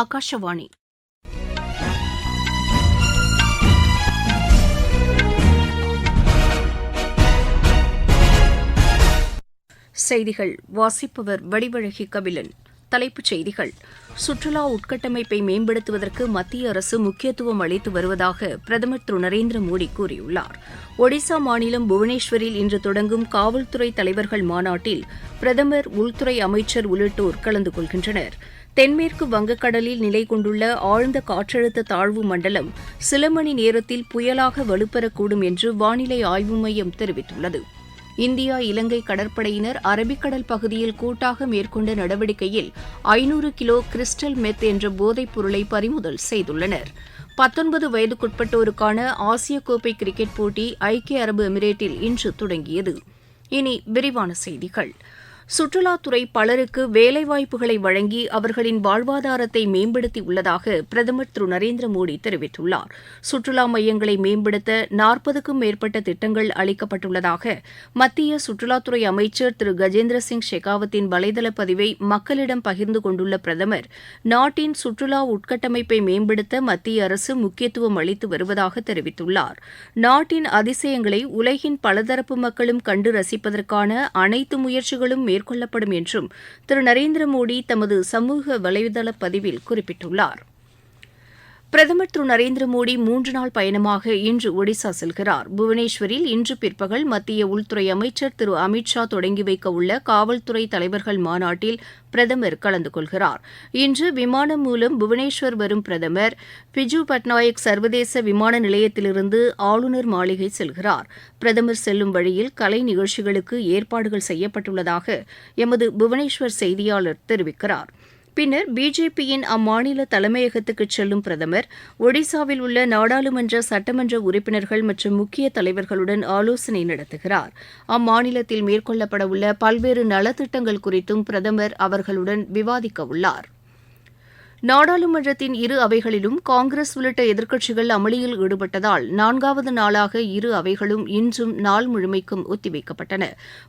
ஆகாஷவாணி செய்திகள். வாசிப்பவர் வடிவழகி கபிலன். தலைப்புச் செய்திகள். சுற்றுலா உட்கட்டமைப்பை மேம்படுத்துவதற்கு மத்திய அரசு முக்கியத்துவம் அளித்து வருவதாக பிரதமர் திரு. நரேந்திர மோடி கூறியுள்ளார். ஒடிசா மாநிலம் புவனேஸ்வரில் இன்று தொடங்கும் காவல்துறை தலைவர்கள் மாநாட்டில் பிரதமர் உள்துறை அமைச்சர் உள்ளிட்டோர் கலந்து கொள்கின்றனர். தென்மேற்கு வங்கக்கடலில் நிலை கொண்டுள்ள ஆழ்ந்த காற்றழுத்த தாழ்வு மண்டலம் சில மணி நேரத்தில் புயலாக வலுப்பெறக்கூடும் என்று வானிலை ஆய்வு மையம் தெரிவித்துள்ளது. இந்தியா இலங்கை கடற்படையினர் அரபிக்கடல் பகுதியில் கூட்டாக மேற்கொண்ட நடவடிக்கையில் ஐநூறு கிலோ கிறிஸ்டல் மெத் என்ற போதைப் பொருளை பறிமுதல் செய்துள்ளனர். பத்தொன்பது வயதுக்குட்பட்டோருக்கான ஆசிய கோப்பை கிரிக்கெட் போட்டி ஐக்கிய அரபு எமிரேட்டில் இன்று தொடங்கியது. இனி விரிவான செய்திகள். சுற்றுலாத்துறை பலருக்கு வேலைவாய்ப்புகளை வழங்கி அவர்களின் வாழ்வாதாரத்தை மேம்படுத்தி உள்ளதாக பிரதமர் திரு நரேந்திர மோடி தெரிவித்துள்ளார். சுற்றுலா மையங்களை மேம்படுத்த நாற்பதுக்கும் மேற்பட்ட திட்டங்கள் அளிக்கப்பட்டுள்ளதாக மத்திய சுற்றுலாத்துறை அமைச்சர் திரு கஜேந்திர சிங் ஷெகாவத்தின் வலைதள பதிவை மக்களிடம் பகிர்ந்து கொண்டுள்ள பிரதமர் நாட்டின் சுற்றுலா உட்கட்டமைப்பை மேம்படுத்த மத்திய அரசு முக்கியத்துவம் அளித்து வருவதாக தெரிவித்துள்ளார். நாட்டின் அதிசயங்களை உலகின் பலதரப்பு மக்களும் கண்டு ரசிப்பதற்கான அனைத்து முயற்சிகளும் மேற்கொள்ளப்படும் என்றும் திரு நரேந்திர மோடி தமது சமூக வலைதள பதிவில் குறிப்பிட்டுள்ளார். பிரதமர் திரு நரேந்திர மோடி மூன்று நாள் பயணமாக இன்று ஒடிசா செல்கிறார். புவனேஸ்வரில் இன்று பிற்பகல் மத்திய உள்துறை அமைச்சர் திரு அமித் ஷா தொடங்கி வைக்க உள்ள காவல்துறை தலைவர்கள் மாநாட்டில் பிரதமர் கலந்து கொள்கிறார். இன்று விமானம் மூலம் புவனேஸ்வர் வரும் பிரதமர் பிஜு பட்நாயக் சர்வதேச விமான நிலையத்திலிருந்து ஆளுநர் மாளிகை செல்கிறார். பிரதமர் செல்லும் வழியில் கலை நிகழ்ச்சிகளுக்கு ஏற்பாடுகள் செய்யப்பட்டுள்ளதாக எமது புவனேஸ்வர் செய்தியாளர் தெரிவிக்கிறார். பின்னர் பிஜேபியின் அம்மாநில தலைமையகத்துக்கு செல்லும் பிரதமர் ஒடிசாவில் உள்ள நாடாளுமன்ற சட்டமன்ற உறுப்பினர்கள் மற்றும் முக்கிய தலைவர்களுடன் ஆலோசனை நடத்துகிறார். அம்மாநிலத்தில் மேற்கொள்ளப்படவுள்ள பல்வேறு நலத்திட்டங்கள் குறித்தும் பிரதமர் அவர்களுடன் விவாதிக்கவுள்ளாா் நாடாளுமன்றத்தின் இரு அவைகளிலும் காங்கிரஸ் உள்ளிட்ட எதிர்க்கட்சிகள் அமளியில் ஈடுபட்டதால் நான்காவது நாளாக இரு அவைகளும் இன்றும் நாள் முழுமைக்கும் ஒத்திவைக்கப்பட்டன.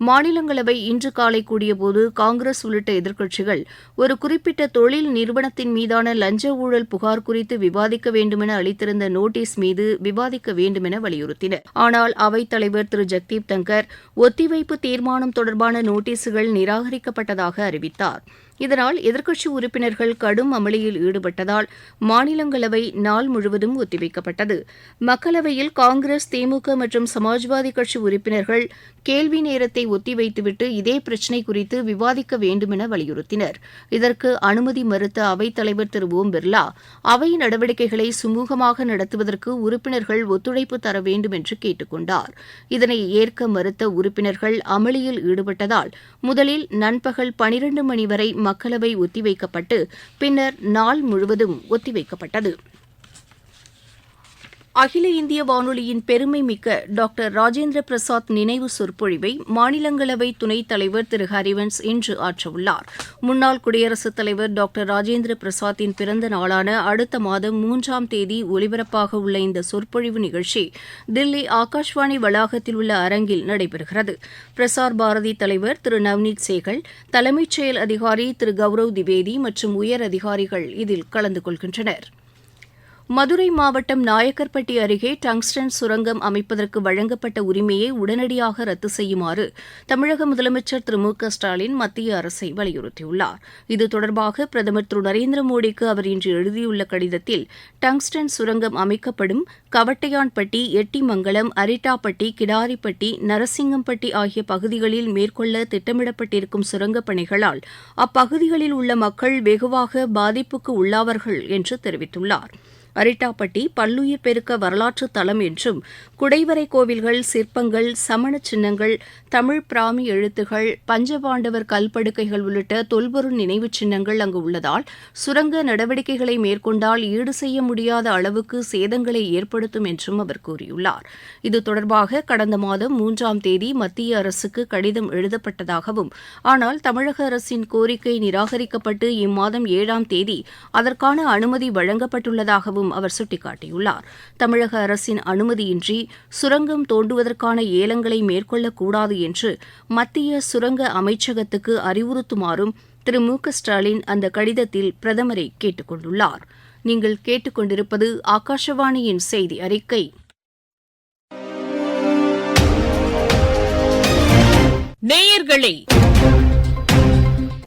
மாநிலங்களவை இன்று காலை கூடியபோது காங்கிரஸ் உள்ளிட்ட எதிர்க்கட்சிகள் ஒரு குறிப்பிட்ட தொழில் நிறுவனத்தின் மீதான லஞ்ச ஊழல் புகார் குறித்து விவாதிக்க வேண்டுமென அளித்திருந்த நோட்டீஸ் மீது விவாதிக்க வேண்டுமென வலியுறுத்தின. ஆனால் அவைத் தலைவர் திரு ஜெக்தீப் தங்கர் ஒத்திவைப்பு தீர்மானம் தொடர்பான நோட்டீஸுகள் நிராகரிக்கப்பட்டதாக அறிவித்தார். இதனால் எதிர்க்கட்சி உறுப்பினர்கள் கடும் அமளியில் ஈடுபட்டதால் மாநிலங்களவை நாள் முழுவதும் ஒத்திவைக்கப்பட்டது. மக்களவையில் காங்கிரஸ் திமுக மற்றும் சமாஜ்வாதி கட்சி உறுப்பினர்கள் கேள்வி நேரத்தை ஒத்திவைத்துவிட்டு இதே பிரச்சினை குறித்து விவாதிக்க வேண்டுமென வலியுறுத்தினர். இதற்கு அனுமதி மறுத்த அவைத்தலைவர் திரு. ஓம் பிர்லா அவை நடவடிக்கைகளை சுமூகமாக நடத்துவதற்கு உறுப்பினர்கள் ஒத்துழைப்பு தர வேண்டும் என்று கேட்டுக் கொண்டார். இதனை ஏற்க மறுத்த உறுப்பினர்கள் அமளியில் ஈடுபட்டதால் முதலில் நண்பகல் பனிரண்டு மணி வரை மக்களவை ஒத்திவைக்கப்பட்டு பின்னர் நாள் முழுவதும் ஒத்திவைக்கப்பட்டது. அகில இந்திய வானொலியின் பெருமை மிக்க டாக்டர் ராஜேந்திர பிரசாத் நினைவு சொற்பொழிவை மாநிலங்களவை துணைத் தலைவர் திரு. ஹரிவன்ஸ் இன்று ஆற்றவுள்ளார். முன்னாள் குடியரசுத் தலைவர் டாக்டர் ராஜேந்திர பிரசாத்தின் பிறந்த நாளான அடுத்த மாதம் மூன்றாம் தேதி ஒலிபரப்பாக உள்ள இந்த சொற்பொழிவு நிகழ்ச்சி தில்லி ஆகாஷ்வாணி வளாகத்தில் உள்ள அரங்கில் நடைபெறுகிறது. பிரசார் பாரதி தலைவர் திரு. நவ்னீத் சேகல் தலைமைச் செயல் அதிகாரி திரு. கௌரவ் திவேதி மற்றும் உயர் அதிகாரிகள் இதில் கலந்து கொள்கின்றனர். மதுரை மாவட்டம் நாயக்கர்பட்டி அருகே டங்ஸ்டன் சுரங்கம் அமைப்பதற்கு வழங்கப்பட்ட உரிமையை உடனடியாக ரத்து செய்யுமாறு தமிழக முதலமைச்சர் திரு மு க ஸ்டாலின் மத்திய அரசை வலியுறுத்தியுள்ளார். இது தொடர்பாக பிரதமர் திரு நரேந்திர மோடிக்கு அவர் இன்று எழுதியுள்ள கடிதத்தில் டங்ஸ்டன் சுரங்கம் அமைக்கப்படும் கவட்டையான்பட்டி எட்டிமங்கலம் அரிட்டாப்பட்டி கிடாரிப்பட்டி நரசிங்கம்பட்டி ஆகிய பகுதிகளில் மேற்கொள்ள திட்டமிடப்பட்டிருக்கும் சுரங்கப் பணிகளால் அப்பகுதிகளில் உள்ள மக்கள் வெகுவாக பாதிப்புக்கு உள்ளாவார்கள் என்று தெரிவித்துள்ளார். அரிட்டாப்பட்டி பல்லுயிர் பெருக்க வரலாற்று தலம் என்றும் குடைவரை கோவில்கள் சிற்பங்கள் சமண சின்னங்கள் தமிழ் பிராமி எழுத்துகள் பஞ்சபாண்டவர் கல்படுக்கைகள் உள்ளிட்ட தொல்பொருள் நினைவுச் சின்னங்கள் அங்கு உள்ளதால் சுரங்க நடவடிக்கைகளை மேற்கொண்டால் ஈடு செய்ய முடியாத அளவுக்கு சேதங்களை ஏற்படுத்தும் என்றும் அவர் கூறியுள்ளார். இது தொடர்பாக கடந்த மாதம் மூன்றாம் தேதி மத்திய அரசுக்கு கடிதம் எழுதப்பட்டதாகவும் ஆனால் தமிழக அரசின் கோரிக்கை நிராகரிக்கப்பட்டு இம்மாதம் ஏழாம் தேதி அதற்கான அனுமதி வழங்கப்பட்டுள்ளதாகவும் என்றும் அவர் சுட்டிக்காட்டியுள்ளார். தமிழக அரசின் அனுமதியின்றி சுரங்கம் தோண்டுவதற்கான ஏலங்களை மேற்கொள்ளக்கூடாது என்று மத்திய சுரங்க அமைச்சகத்துக்கு அறிவுறுத்துமாறும் திரு. மு. க. ஸ்டாலின் அந்த கடிதத்தில் பிரதமரை கேட்டுக்கொண்டுள்ளார் நீங்கள் கேட்டுக்கொண்டிருப்பது ஆகாஷவாணியின் செய்தி அறிக்கை. நேயர்களே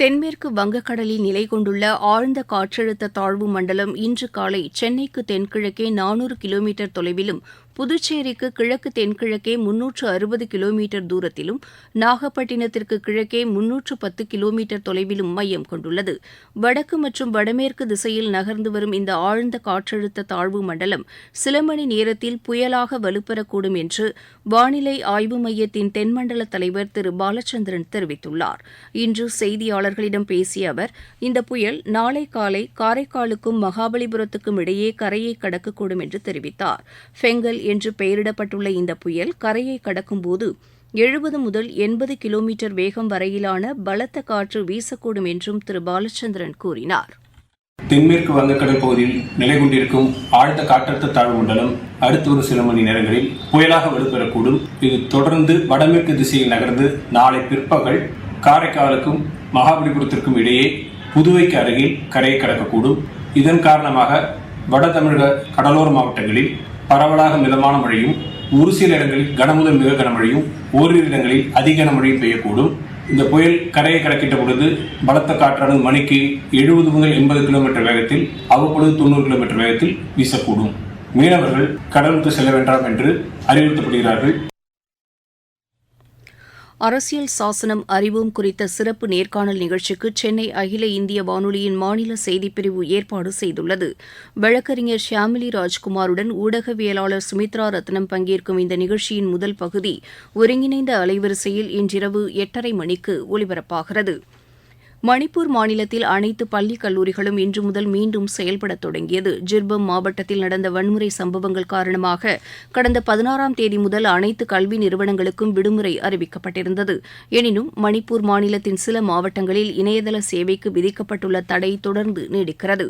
தென்மேற்கு வங்கக்கடலில் நிலை கொண்டுள்ள ஆழ்ந்த காற்றழுத்த தாழ்வு மண்டலம் இன்று காலை சென்னைக்கு தென்கிழக்கே நானூறு கிலோமீட்டர் தொலைவிலும் புதுச்சேரிக்கு கிழக்கு தென்கிழக்கே முன்னூற்று அறுபது கிலோமீட்டர் தூரத்திலும் நாகப்பட்டினத்திற்கு கிழக்கே முன்னூற்று பத்து கிலோமீட்டர் தொலைவிலும் மையம் கொண்டுள்ளது. வடக்கு மற்றும் வடமேற்கு திசையில் நகர்ந்து வரும் இந்த ஆழ்ந்த காற்றழுத்த தாழ்வு மண்டலம் சில மணி நேரத்தில் புயலாக வலுப்பெறக்கூடும் என்று வானிலை ஆய்வு மையத்தின் தென்மண்டல தலைவர் திரு. பாலச்சந்திரன் தெரிவித்துள்ளார். இன்று செய்தியாளர்களிடம் பேசிய அவர் இந்த புயல் நாளை காலை காரைக்காலுக்கும் மகாபலிபுரத்துக்கும் இடையே கரையை கடக்கக்கூடும் என்று தெரிவித்தார். ஃபெங்கல் என்று பெயரிடப்பட்டுள்ள இந்த புயல் கரையை கடக்கும்போது எழுபது முதல் எண்பது கிலோமீட்டர் வேகம் வரையிலான பலத்த காற்று வீசக்கூடும் என்றும் திரு பாலச்சந்திரன் கூறினார். தென்மேற்கு வங்கக்கடல் பகுதியில் நிலை கொண்டிருக்கும் ஆழ்ந்த காற்றழுத்த தாழ்வு மண்டலம் அடுத்து ஒரு சில மணி நேரங்களில் புயலாக வலுப்பெறக்கூடும். இது தொடர்ந்து வடமேற்கு திசையில் நகர்ந்து நாளை பிற்பகல் காரைக்காலுக்கும் மகாபலிபுரத்திற்கும் இடையே புதுவைக்கு அருகில் கரையை கடக்கக்கூடும். இதன் காரணமாக வட தமிழக கடலோர மாவட்டங்களில் பரவலாக மிதமான மழையும் ஒரு சில இடங்களில் கனமுதல் மிக கனமழையும் ஓரிரு இடங்களில் அதிக கனமழையும் பெய்யக்கூடும். இந்த புயல் கரையை கடக்கிட்ட பொழுது பலத்த காற்றானது மணிக்கு எழுபது முதல் எண்பது கிலோமீட்டர் வேகத்தில் அவ்வப்பொழுது தொண்ணூறு கிலோமீட்டர் வேகத்தில் வீசக்கூடும். மீனவர்கள் கடலுக்கு செல்ல வேண்டாம் என்று அறிவுறுத்தப்படுகிறார்கள். அரசியல் சாசனம் அறிவோம் குறித்த சிறப்பு நேர்காணல் நிகழ்ச்சிக்கு சென்னை அகில இந்திய வானொலியின் மாநில செய்திப்பிரிவு ஏற்பாடு செய்துள்ளது. வழக்கறிஞர் ஷியாமிலி ராஜ்குமாருடன் ஊடகவியலாளர் சுமித்ரா ரத்னம் பங்கேற்கும் இந்த நிகழ்ச்சியின் முதல் பகுதி ஒருங்கிணைந்த அலைவரிசையில் இன்றிரவு எட்டரை மணிக்கு ஒலிபரப்பாகிறது. மணிப்பூர் மாநிலத்தில் அனைத்து பள்ளி கல்லூரிகளும் இன்று முதல் மீண்டும் செயல்பட தொடங்கியது. ஜிர்பம் மாவட்டத்தில் நடந்த வன்முறை சம்பவங்கள் காரணமாக கடந்த பதினாறாம் தேதி முதல் அனைத்து கல்வி நிறுவனங்களுக்கும் விடுமுறை அறிவிக்கப்பட்டிருந்தது. எனினும் மணிப்பூர் மாநிலத்தின் சில மாவட்டங்களில் இணையதள சேவைக்கு விதிக்கப்பட்டுள்ள தடை தொடர்ந்து நீடிக்கிறது.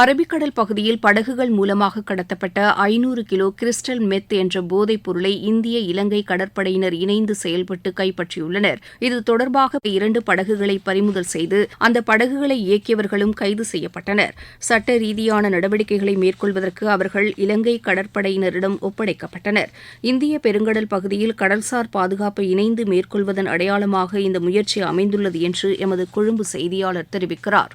அரபிக்கடல் பகுதியில் படகுகள் மூலமாக கடத்தப்பட்ட ஐநூறு கிலோ கிறிஸ்டல் மெத் என்ற போதைப் பொருளை இந்திய இலங்கை கடற்படையினர் இணைந்து செயல்பட்டு கைப்பற்றியுள்ளனர். இது தொடர்பாக இரண்டு படகுகளை பறிமுதல் செய்து அந்த படகுகளை இயக்கியவர்களும் கைது செய்யப்பட்டனர். சட்ட ரீதியான நடவடிக்கைகளை மேற்கொள்வதற்கு அவர்கள் இலங்கை கடற்படையினரிடம் ஒப்படைக்கப்பட்டனர். இந்திய பெருங்கடல் பகுதியில் கடல்சார் பாதுகாப்பை இணைந்து மேற்கொள்வதன் அடையாளமாக இந்த முயற்சி அமைந்துள்ளது என்று எமது கொழும்பு செய்தியாளர் தெரிவிக்கிறார்.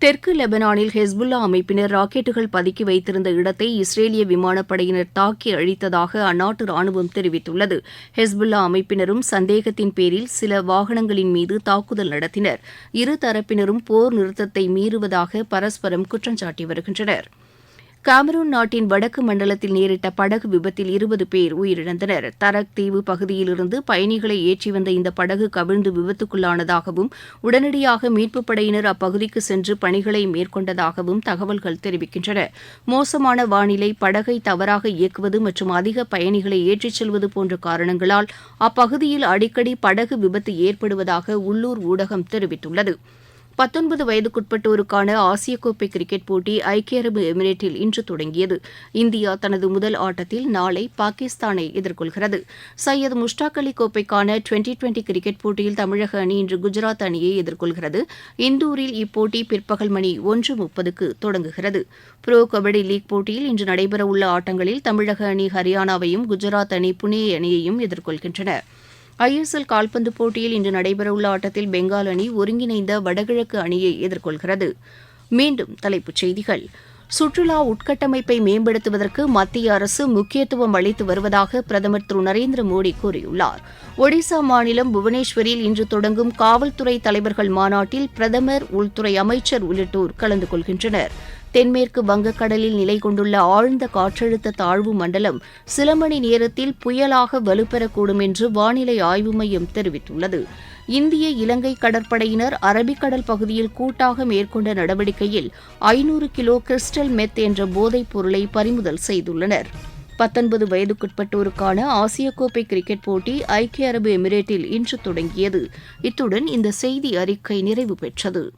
தெற்கு லெபனானில் ஹெஸ்புல்லா அமைப்பினர் ராக்கெட்டுகள் பதுக்கி வைத்திருந்த இடத்தை இஸ்ரேலிய விமானப்படையினர் தாக்கி அழித்ததாக அந்நாட்டு ராணுவம் தெரிவித்துள்ளது. ஹெஸ்புல்லா அமைப்பினரும் சந்தேகத்தின் பேரில் சில வாகனங்களின் மீது தாக்குதல் நடத்தினர். இரு தரப்பினரும் போர் நிறுத்தத்தை மீறுவதாக பரஸ்பரம் குற்றம் சாட்டி வருகின்றனர். காமரூன் நாட்டின் வடக்கு மண்டலத்தில் நேரிட்ட படகு விபத்தில் இருபது பேர் உயிரிழந்தனர். தரக் தீவு பகுதியிலிருந்து பயணிகளை ஏற்றி வந்த இந்த படகு கவிழ்ந்து விபத்துக்குள்ளானதாகவும் உடனடியாக மீட்புப் படையினர் அப்பகுதிக்கு சென்று பணிகளை மேற்கொண்டதாகவும் தகவல்கள் தெரிவிக்கின்றன. மோசமான வானிலை படகை தவறாக இயக்குவது மற்றும் அதிக பயணிகளை ஏற்றிச் செல்வது போன்ற காரணங்களால் அப்பகுதியில் அடிக்கடி படகு விபத்து ஏற்படுவதாக உள்ளூர் ஊடகம் தெரிவித்துள்ளது. பத்தொன்பது வயதுக்குட்பட்டோருக்கான ஆசிய கோப்பை கிரிக்கெட் போட்டி ஐக்கிய அரபு எமிரேட்டில் இன்று தொடங்கியது. இந்தியா தனது முதல் ஆட்டத்தில் நாளை பாகிஸ்தானை எதிர்கொள்கிறது. சையது முஷ்டாக் அலி கோப்பைக்கான டுவெண்டி டுவெண்டி கிரிக்கெட் போட்டியில் தமிழக அணி இன்று குஜராத் அணியை எதிர்கொள்கிறது. இந்தூரில் இப்போட்டி பிற்பகல் மணி ஒன்று முப்பதுக்கு தொடங்குகிறது. புரோ கபடி லீக் போட்டியில் இன்று நடைபெறவுள்ள ஆட்டங்களில் தமிழக அணி ஹரியானாவையும் குஜராத் அணி புனே அணியையும் எதிர்கொள்கின்றன. ஐஎஸ்எல் கால்பந்து போட்டியில் இன்று நடைபெறவுள்ள ஆட்டத்தில் பெங்கால் அணி ஒருங்கிணைந்த வடகிழக்கு அணியை எதிர்கொள்கிறது. மீண்டும் தலைப்புச் செய்திகள். சுற்றுலா உட்கட்டமைப்பை மேம்படுத்துவதற்கு மத்திய அரசு முக்கியத்துவம் அளித்து வருவதாக பிரதமர் திரு நரேந்திர மோடி கூறியுள்ளார். ஒடிசா மாநிலம் புவனேஸ்வரில் இன்று தொடங்கும் காவல்துறை தலைவர்கள் மாநாட்டில் பிரதமர் உள்துறை அமைச்சர் உள்ளிட்டோர் கலந்து கொள்கின்றனர். தென்மேற்கு வங்கக்கடலில் நிலை கொண்டுள்ள ஆழ்ந்த காற்றழுத்த தாழ்வு மண்டலம் சில மணி நேரத்தில் புயலாக வலுப்பெறக்கூடும் என்று வானிலை ஆய்வு மையம் தெரிவித்துள்ளது. இந்திய இலங்கை கடற்படையினர் அரபிக்கடல் பகுதியில் கூட்டாக மேற்கொண்ட நடவடிக்கையில் ஐநூறு கிலோ கிறிஸ்டல் மெத் என்ற போதைப் பொருளை பறிமுதல் செய்துள்ளனர். பத்தொன்பது வயதுக்குட்பட்டோருக்கான ஆசிய கோப்பை கிரிக்கெட் போட்டி ஐக்கிய அரபு எமிரேட்டில் இன்று தொடங்கியது. இத்துடன் இந்த செய்தி அறிக்கை நிறைவு பெற்றது.